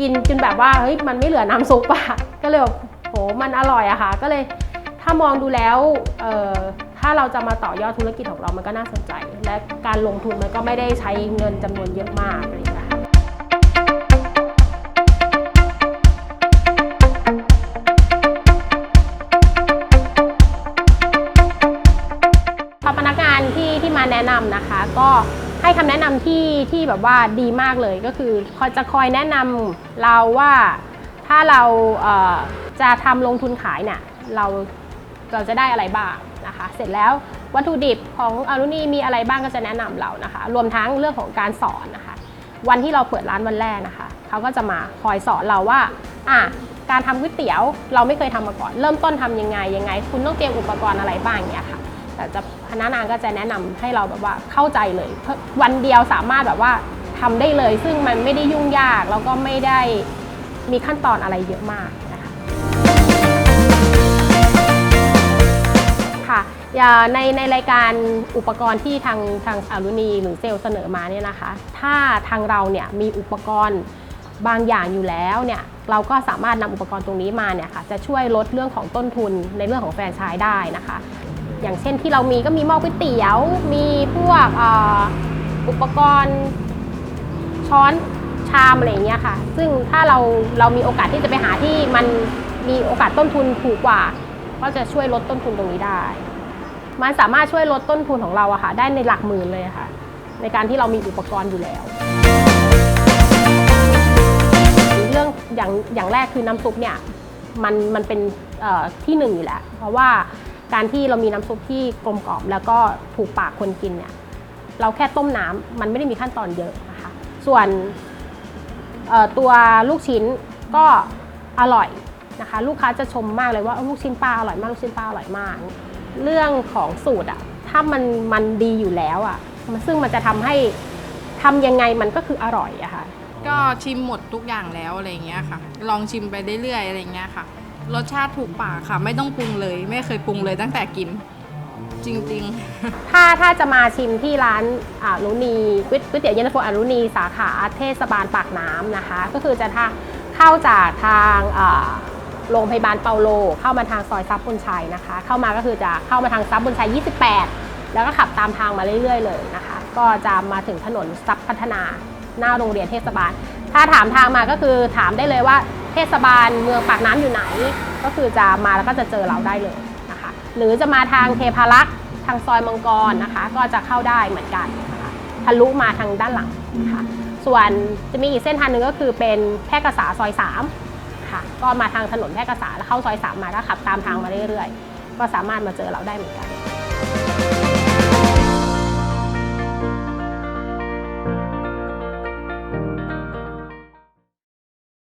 กินจนแบบว่าเฮ้ยมันไม่เหลือน้ำซุปอะก็เลยแบบโหมันอร่อยอะค่ะ ก็เลยถ้ามองดูแล้วเอ่อถ้าเราจะมาต่อยอดธุรกิจของเรามันก็น่าสนใจ และการลงทุนมันก็ไม่ได้ใช้เงินจำนวนเยอะมากอะไรอย่างเงี้ยค่ะพอพนักงานที่ที่มาแนะนำนะคะก็ ให้คำแนะนำที่ที่แบบว่าดีมากเลยก็คือคอยจะคอยแนะนำเราว่าถ้าเราเจะทำลงทุนขายเนี่ยเราเราจะได้อะไรบ้างนะคะ เสร็จแล้ววัตถุดิบของอรุณีมีอะไรบ้างก็จะแนะนำเรานะคะ รวมทั้งเรื่องของการสอนนะคะ วันที่เราเปิดร้านวันแรกนะคะเขาก็จะมาคอยสอนเราว่าอะการทำก๋วยเตี๋ยวเราไม่เคยทำมาก่อน เริ่มต้นทำยังไงยังไง คุณต้องเตรียมอุปกรณ์อะไรบ้างเงี้ยค่ะ แต่จะพนักงานก็จะแนะนำให้เราแบบว่าเข้าใจเลยเพราะวันเดียวสามารถแบบว่าทำได้เลย ซึ่งมันไม่ได้ยุ่งยากแล้วก็ไม่ได้มีขั้นตอนอะไรเยอะมากนะคะค่ะอย่าในในรายการอุปกรณ์ที่ทางทางอารุณีหรือเซลเสนอมาเนี่ยนะคะ ถ้าทางเราเนี่ยมีอุปกรณ์บางอย่างอยู่แล้วเนี่ยเราก็สามารถนำอุปกรณ์ตรงนี้มาเนี่ยค่ะจะช่วยลดเรื่องของต้นทุนในเรื่องของแฟรนไชส์ได้นะคะ อย่างเช่นที่เรามีก็มีหม้อก๋วยเตี๋ยว มีพวกอ,อุปกรณ์ช้อนชามอะไรอย่างเงี้ยค่ะ ซึ่งถ้าเราเรามีโอกาสที่จะไปหาที่มันมีโอกาสต้นทุนถูกกว่า ก็จะช่วยลดต้นทุนตรงนี้ได้ มันสามารถช่วยลดต้นทุนของเราอะค่ะ ได้ในหลักหมื่นเลยค่ะ ในการที่เรามีอุปกรณ์อยู่แล้ว เรื่องอย่างอย่างแรกคือน้ำซุปเนี่ยมันมันเป็นที่หนึ่งอยู่แล้วเพราะว่า การที่เรามีน้ำซุปที่กลมกล่อมแล้วก็ถูกปากคนกินเนี่ยเราแค่ต้มน้ำมันไม่ได้มีขั้นตอนเยอะนะคะส่วนตัวลูกชิ้นก็อร่อยนะคะ ลูกค้าจะชมมากเลยว่าลูกชิ้นปลาอร่อยมากลูกชิ้นปลาอร่อยมาก เรื่องของสูตรอะถ้ามันมันดีอยู่แล้วอะซึ่งมันจะทำให้ทำยังไงมันก็คืออร่อยอะค่ะก็ชิมหมดทุกอย่างแล้วอะไรเงี้ยค่ะ ลองชิมไปเรื่อยๆอะไรเงี้ยค่ะ รสชาติถูกปากค่ะ ไม่ต้องปรุงเลย ไม่เคยปรุงเลยตั้งแต่กิน จริงๆ ถ้าถ้าจะมาชิมที่ร้านอารุณีก๋วยก๋วยเตี๋ยวเย็นตาโฟอารุณีสาขาเทศบาลปากน้ำนะคะ ก็คือจะทาเข้าจากทางโรงพยาบาลเปาโล เข้ามาทางซอยซับบุญชัยนะคะ เข้ามาก็คือจะเข้ามาทางซับบุญชัย 28 แล้วก็ขับตามทางมาเรื่อย ๆ เลยนะคะ ก็จะมาถึงถนนซับพัฒนาหน้าโรงเรียนเทศบาล ถ้าถามทางมาก็คือถามได้เลยว่า เทศบาลเมืองปากน้ำอยู่ไหน ก็คือจะมาแล้วก็จะเจอเราได้เลยนะคะ หรือจะมาทางเทพารักษ์ทางซอยมังกรนะคะ ก็จะเข้าได้เหมือนกันนะคะทะลุมาทางด้านหลังนะคะส่วนจะมีอีกเส้นทางหนึ่งก็คือเป็นแพร่กษาซอย3ค่ะก็มาทางถนนแพร่กษาแล้วเข้าซอย3มาแล้วขับตามทางมาเรื่อยๆ ก็สามารถมาเจอเราได้เหมือนกัน